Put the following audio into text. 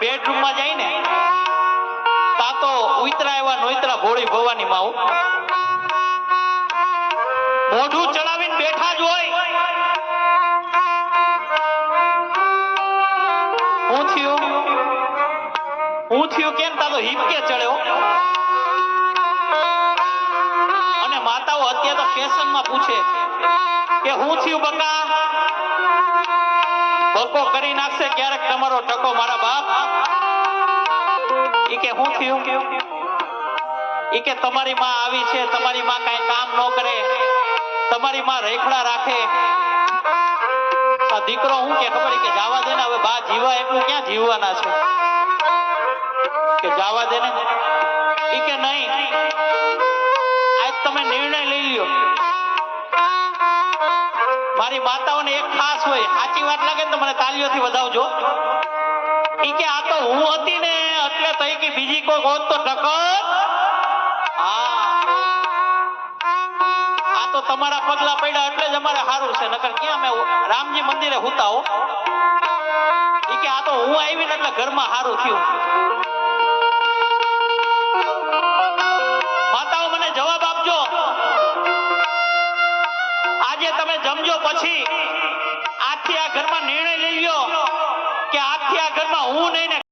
બેડરૂમમાં જાય ને તા તો ઉતરા એવા નોતરા ભોળી ભવાની માં મોઢું ચડાવીને બેઠા જ હોય. હું થયું? હું થયું કેમ તા તો હિપકે ચડ્યો? અને માતાઓ અત્યારે તો ફેશનમાં પૂછે કે હું થયું બકા? બકો કરી નાખશે ક્યારેક તમારો ટકો મારા બાપ. ઈ કે હું થયું? ઈ કે તમારી માં આવી છે, તમારી માં કાંઈ કામ ન કરે, તમારી માં રેખડા રાખે. આ દીકરો હું કે ખબર કે જાવા દે ને, હવે બા જીવા એટલું ક્યાં જીવવાના છે? કે જાવા દે ને? મારી માતાઓને એક ખાસ હોય, સાચી વાત લાગે તો મને તાલીઓથી વધાવજો. ઈ કે આ તો હું હતી ને, એટલે તઈ કે બીજી કોઈ હોત તો ટકર હા. આ તો તમારા પગલા પડ્યા એટલે જ અમારે સારું છે, નકર ક્યાં અમે રામજી મંદિરે હુતાઓ ઈ કે આ તો હું આવીને એટલે ઘરમાં સારું થયું. આજે તમે જમજો પછી આજથી આ ઘરમાં નિર્ણય લઈ લ્યો કે આજથી આ ઘરમાં હું નહીં